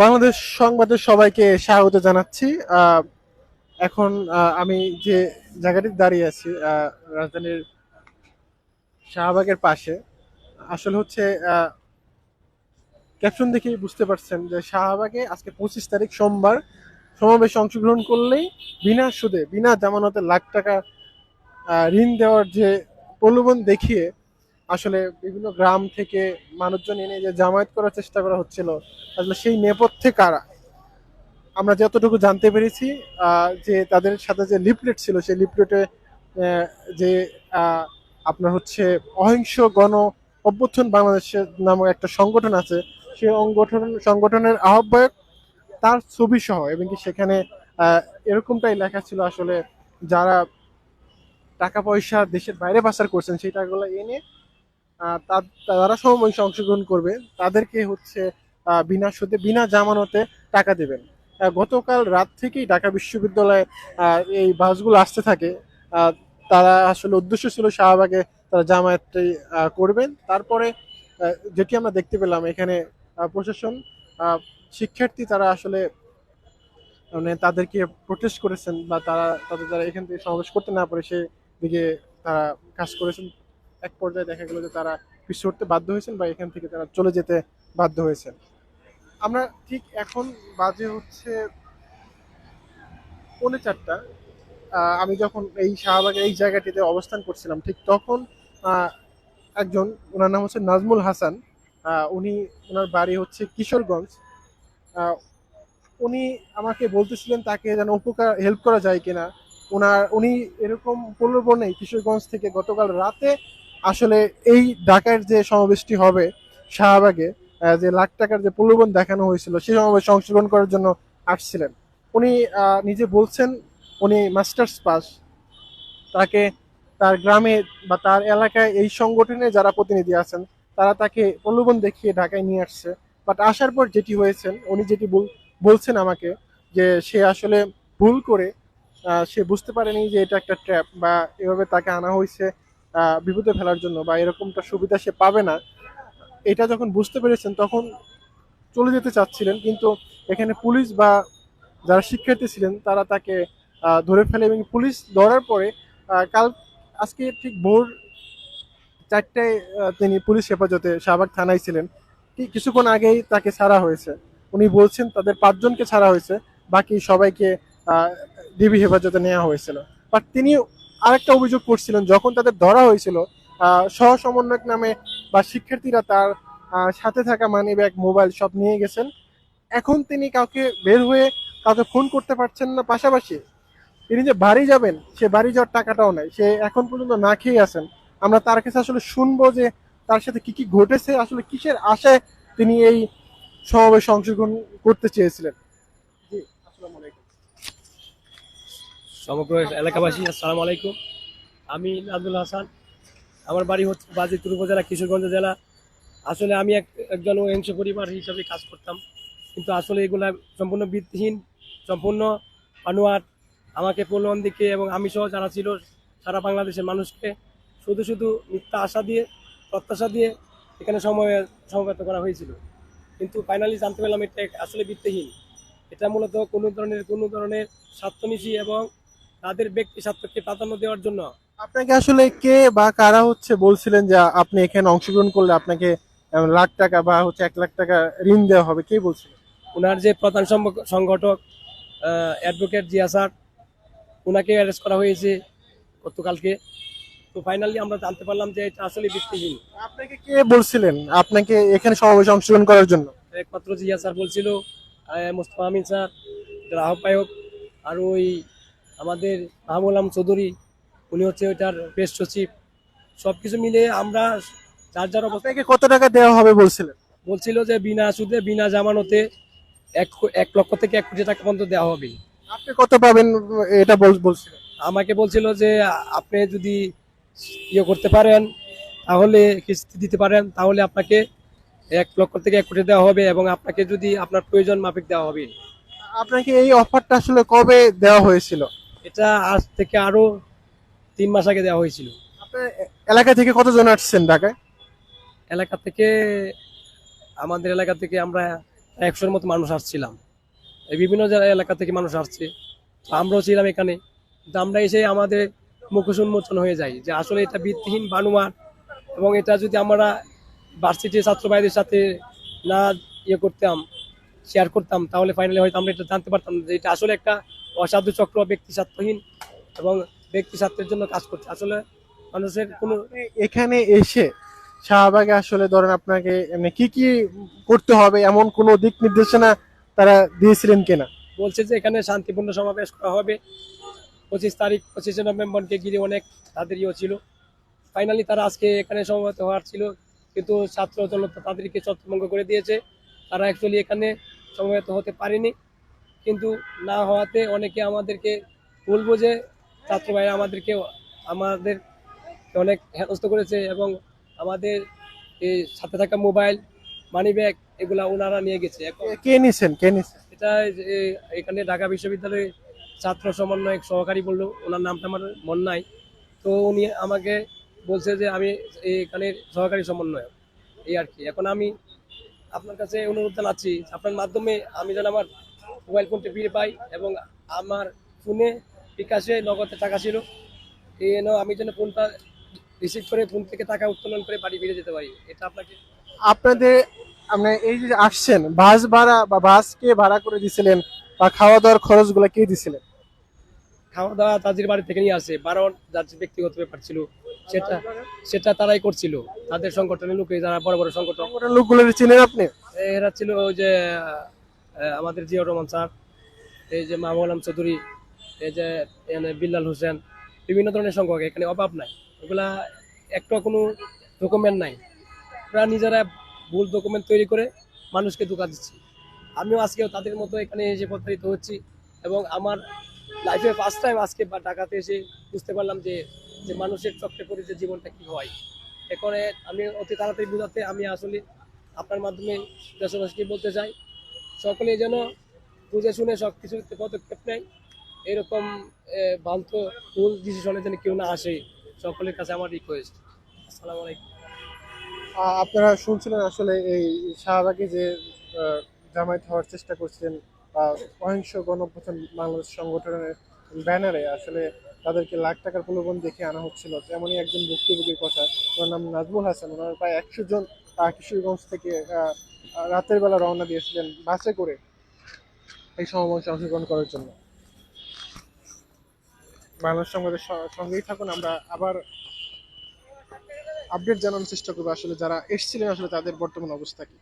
বাংলাদেশ সংবাদের সবাইকে স্বাগত জানাচ্ছি। এখন আমি যে জায়গাটি দাঁড়িয়ে আছি রাজধানীর শাহবাগের পাশে, আসলে হচ্ছে ক্যাপশন দেখেই বুঝতে পারছেন যে শাহবাগে আজকে পঁচিশ তারিখ সোমবার সমাবেশে অংশগ্রহণ করলেই বিনা সুদে, বিনা জামানতে লাখ টাকা ঋণ দেওয়ার যে প্রলোভন দেখিয়ে আসলে বিভিন্ন গ্রাম থেকে মানুষজন এনে যে জামায়াত করার চেষ্টা করা হচ্ছিল, আসলে সেই নেপথ্যে কারা? আমরা যতটুকু জানতে পেরেছি যে তাদের সাথে যে লিপলেট ছিল, সেই লিপলেটে যে আপনার হচ্ছে অহিংস গণ অভ্যুত্থান বাংলাদেশের নামক একটা সংগঠন আছে, সেই সংগঠন সংগঠনের আহ্বায়ক তার ছবি সহ এবং কি সেখানে এরকমটাই লেখা ছিল আসলে যারা টাকা পয়সা দেশের বাইরে পাচার করছেন, সেই টাকাগুলো এনে তারা সমাবেশে অংশগ্রহণ করবে। তাদেরকে হচ্ছে বিনা সুদে, বিনা জামানতে টাকা দেবেন। গতকাল রাত থেকেই ঢাকা বিশ্ববিদ্যালয়ে এই বাসগুলো আসতে থাকে। তারা আসলে উদ্দেশ্য ছিল শাহবাগে তারা জামায়াতটি করবেন। তারপরে যেটি আমরা দেখতে পেলাম এখানে প্রশাসন শিক্ষার্থী তারা আসলে মানে তাদেরকে প্রোটেস্ট করেছেন বা তারা, তাদের তারা এখান থেকে সমাবেশ করতে না পারে সে দিকে তারা কাজ করেছেন। এক পর্যায়ে দেখা গেল যে তারা পিছু বাধ্য হয়েছেন বা এখান থেকে তারা চলে যেতে বাধ্য হয়েছেন। আমরা ঠিক এখন বাজে হচ্ছে পৌনে চারটা। আমি যখন এই শাহবাগের এই জায়গাটিতে অবস্থান করছিলাম, ঠিক তখন একজন, ওনার নাম হচ্ছে নাজমুল হাসান উনি, ওনার বাড়ি হচ্ছে কিশোরগঞ্জ। উনি আমাকে বলতেছিলেন তাকে যেন উপকার হেল্প করা যায় কিনা। ওনার, উনি এরকম প্রলোভনে কিশোরগঞ্জ থেকে গতকাল রাতে আসলে এই ঢাকার যে সমাবেশটি হবে শাহবাগে যে লাখ টাকার যে প্রলোভন দেখানো হয়েছিল সেই সমাবেশে অংশগ্রহণ করার জন্য আসছিলেন। উনি নিজে বলছেন, উনি মাস্টার্স পাস। তাকে তার গ্রামে বা তার এলাকায় এই সংগঠনে যারা প্রতিনিধি আছেন, তারা তাকে প্রলোভন দেখিয়ে ঢাকায় নিয়ে আসছে। বাট আসার পর যেটি হয়েছেন উনি যেটি বল- বলছেন আমাকে যে সে আসলে ভুল করে সে বুঝতে পারেনি যে এটা একটা ট্র্যাপ বা এভাবে তাকে আনা হয়েছে। বিপদে ফেলার জন্য বা এরকমটা সুবিধা সে পাবে না, এটা যখন বুঝতে পেরেছেন তখন চলে যেতে চাচ্ছিলেন। কিন্তু এখানে পুলিশ বা যারা শিক্ষার্থী ছিলেন তারা তাকে ধরে ফেলে এবং পুলিশ ধরার পরে কাল, আজকে ঠিক ভোর চারটায় তিনি পুলিশ হেফাজতে শাহবাগ থানায় ছিলেন। ঠিক কিছুক্ষণ আগেই তাকে ছাড়া হয়েছে। উনি বলছেন তাদের পাঁচজনকে ছাড়া হয়েছে, বাকি সবাইকে ডিবি হেফাজতে নেওয়া হয়েছিল। বাট তিনি আরেকটা অভিযোগ করছিলেন, যখন তাদের ধরা হয়েছিল সহ সমন্বয়ক নামে বা শিক্ষার্থীরা তার সাথে থাকা মানি ব্যাগ মোবাইল সব নিয়ে গেছেন। এখন তিনি কাউকে বের হয়ে কাউকে ফোন করতে পারছেন না, পাশাপাশি তিনি যে বাড়ি যাবেন, সে বাড়ি যাওয়ার টাকাটাও নাই, সে এখন পর্যন্ত না খেয়ে আছেন। আমরা তার কাছে আসলে শুনব যে তার সাথে কি কি ঘটেছে, আসলে কিসের আশায় তিনি এই সমাবেশে অংশগ্রহণ করতে চেয়েছিলেন? জি, আসসালামু আলাইকুম। সমগ্র এলাকাবাসী, আসসালামু আলাইকুম। আমি নাজমুল হাসান। আমার বাড়ি হচ্ছে বাজিতপুর উপজেলা, কিশোরগঞ্জ জেলা। আসলে আমি এক একজন অহিংস পরিবার হিসাবে কাজ করতাম। কিন্তু আসলে এগুলা সম্পূর্ণ বৃত্তিহীন সম্পূর্ণ আনোয়ার। আমাকে প্রলোভন দিকে এবং আমি সহ যারা ছিল, সারা বাংলাদেশের মানুষকে শুধু শুধু মিথ্যা আশা দিয়ে, প্রত্যাশা দিয়ে এখানে সময় সমবেত করা হয়েছিল। কিন্তু ফাইনালি জানতে পারলাম এটা আসলে বৃত্তিহীন এটা মূলত কোনো ধরনের কোনো ধরনের স্বার্থনীতি এবং তাদের ব্যক্তি স্বার্থকে প্রাধান্য দেওয়ার জন্য। আপনাকে আসলে কে বা কারা হচ্ছে বলছিলেন যে আপনি এখানে অংশগ্রহণ করলে আপনাকে লাখ টাকা বা হচ্ছে এক লাখ টাকা ঋণ দেওয়া হবে? কে বলছিলেন ওনার যে প্রধান সংগঠক অ্যাডভোকেট জিয়া স্যার ওনাকে অ্যারেস্ট করা হয়েছে গতকালকে। তো ফাইনালি আমরা জানতে পারলাম যে এটা আসলে ভিত্তিহীন। আপনাকে কে বলছিলেন? আপনাকে এখানে সমাবেশে অংশগ্রহণ করার জন্য? একমাত্র জিয়া স্যার বলছিল মোস্তফা আমিন স্যার এটার আহ্বায়ক আর ওই আমাদের মাহমুল আলম চৌধুরী উনি হচ্ছে ওইটার প্রেস সচিব। সব কিছু মিলে আমরা যার যার অবস্থা কত টাকা দেওয়া হবে বলছিলেন? বলছিল যে বিনা সুদে বিনা জামানতে এক এক লক্ষ থেকে এক কোটি টাকা পর্যন্ত দেওয়া হবে। আপনি কত পাবেন এটা বল- বলছিলেন? আমাকে বলছিল যে আপনি যদি ইয়ে করতে পারেন তাহলে কিস্তি দিতে পারেন তাহলে আপনাকে এক লক্ষ থেকে এক কোটি দেওয়া হবে এবং আপনাকে যদি আপনার প্রয়োজন মাফিক দেওয়া হবে। আপনাকে এই অফারটা আসলে কবে দেওয়া হয়েছিল? এটা আজ থেকে আরও তিন মাস আগে দেওয়া হয়েছিল। আপনার এলাকা থেকে কতজন আসছেন ঢাকায়? এলাকা থেকে আমাদের এলাকা থেকে আমরা একশোর মতো মানুষ আসছিলাম। এই বিভিন্ন জেলা এলাকা থেকে মানুষ আসছে। তো আমরাও ছিলাম এখানে। কিন্তু আমরা এসে আমাদের মুখোশ উন্মোচন হয়ে যাই যে আসলে এটা ভিত্তিহীন বানুয়ার এবং এটা যদি আমরা ভার্সিটির ছাত্র ভাইদের সাথে না ইয়ে করতাম শেয়ার করতাম তাহলে ফাইনালি হয়তো আমরা এটা জানতে পারতাম যে এটা আসলে একটা অসাধু চক্র ব্যক্তি স্বার্থহীন এবং ব্যক্তি স্বার্থের জন্য কাজ করছে। আসলে মানুষের কোনো এখানে এসে শাহবাগে আসলে ধরেন আপনাকে এমনি কি কি করতে হবে এমন কোনো দিক নির্দেশনা তারা দিয়েছিলেন কিনা? বলছে যে এখানে শান্তিপূর্ণ সমাবেশ করা হবে। পঁচিশ তারিখ পঁচিশে নভেম্বরকে ঘিরে অনেক তাদের ইয়ে ছিল। ফাইনালি তারা আজকে এখানে সমবেত হওয়ার ছিল কিন্তু ছাত্র জনতা তাদেরকে ছত্রভঙ্গ করে দিয়েছে। তারা অ্যাকচুয়ালি এখানে সমবেত হতে পারেনি। কিন্তু না হওয়াতে অনেকে আমাদেরকে বলব যে ছাত্র ভাইরা আমাদেরকে আমাদের অনেক হেনস্থ করেছে এবং আমাদের এই সাথে থাকা মোবাইল মানি ব্যাগ এগুলা ওনারা নিয়ে গেছে। কে- নিছেন? কে নিছেন? এটা এখানে ঢাকা বিশ্ববিদ্যালয়ে ছাত্র সমন্বয়ক সহকারী বলল ওনার নামটা আমার মন নাই। তো উনি আমাকে বলছে যে আমি এখানে সহকারী সমন্বয়ক। এই আর কি। এখন আমি আপনার কাছে অনুরোধ জানাচ্ছি আপনার মাধ্যমে আমি যেন আমার মোবাইল ফোনটি ফিরে পাই এবং আমার ফোনে বিকাশে নগদে টাকা ছিল। এই জন্য আমি যেন ফোনটা রিসিভ করে ফোন থেকে টাকা উত্তোলন করে বাড়ি ফিরে যেতে পারি। এটা আপনাকে আপনাদের আপনি এই যে আসছেন বাস ভাড়া বা বাস কে ভাড়া করে দিছিলেন বা খাওয়া দাওয়ার খরচগুলো কে দিছিলেন? খাওয়া দাওয়া তাদের বাড়ি থেকে নিয়ে আসে। বারণ যার যে ব্যক্তিগত ব্যাপার ছিল সেটা সেটা তারাই করছিল। তাদের সংগঠনের লোকে যারা বড় বড় সংগঠন লোকগুলো চিনেন আপনি? এরা ছিল ওই যে আমাদের জিয়াউর রহমান স্যার, এই যে মাহবুল আলম চৌধুরী, এই যে বিল্লাল হোসেন, বিভিন্ন ধরনের সংখ্যক, এখানে অভাব নাই। এগুলা একটা কোনো ডকুমেন্ট নাই। ওরা নিজেরা ভুল ডকুমেন্ট তৈরি করে মানুষকে ধোকা দিচ্ছে। আমিও আজকেও তাদের মতো এখানে এসে প্রতারিত হচ্ছি এবং আমার লাইফে ফার্স্ট টাইম আজকে বা ঢাকাতে এসে বুঝতে পারলাম যে যে মানুষের চক্রে পড়ে যে জীবনটা কি হয়। এখানে আমি অতি তাড়াতাড়ি বোঝাতে আমি আসলে আপনার মাধ্যমে দেশবাসীকে বলতে চাই সকলে যেন বুঝে শুনে সব কিছুতে পদক্ষেপ নেয়। এরকম আহ, ভ্রান্ত ভুল ডিসিশনে যেন কেউ না আসে সকলের কাছে আমার রিকোয়েস্ট আসসালামু আলাইকুম। আপনারা শুনছিলেন আসলে এই শাহবাগে যে জামায়াত হওয়ার চেষ্টা করছিলেন বা অহিংস গণপ্রথান বাংলাদেশ সংগঠনের ব্যানারে আসলে তাদেরকে লাখ টাকার প্রলোভন দেখে আনা হচ্ছিল। তেমনই একজন ভুক্তভোগীর কথা ওনার নাম নাজমুল হাসান। ওনার প্রায় একশো জন কিশোরগঞ্জ থেকে রাতের বেলা রওনা দিয়েছিলেন বাসে করে এই সমাবেশে অংশগ্রহণ করার জন্য। বাংলাদেশ সংবাদের সঙ্গেই থাকুন, আমরা আবার আপডেট জানানোর চেষ্টা করব। আসলে যারা এসেছিলেন, আসলে তাদের বর্তমান অবস্থা কি?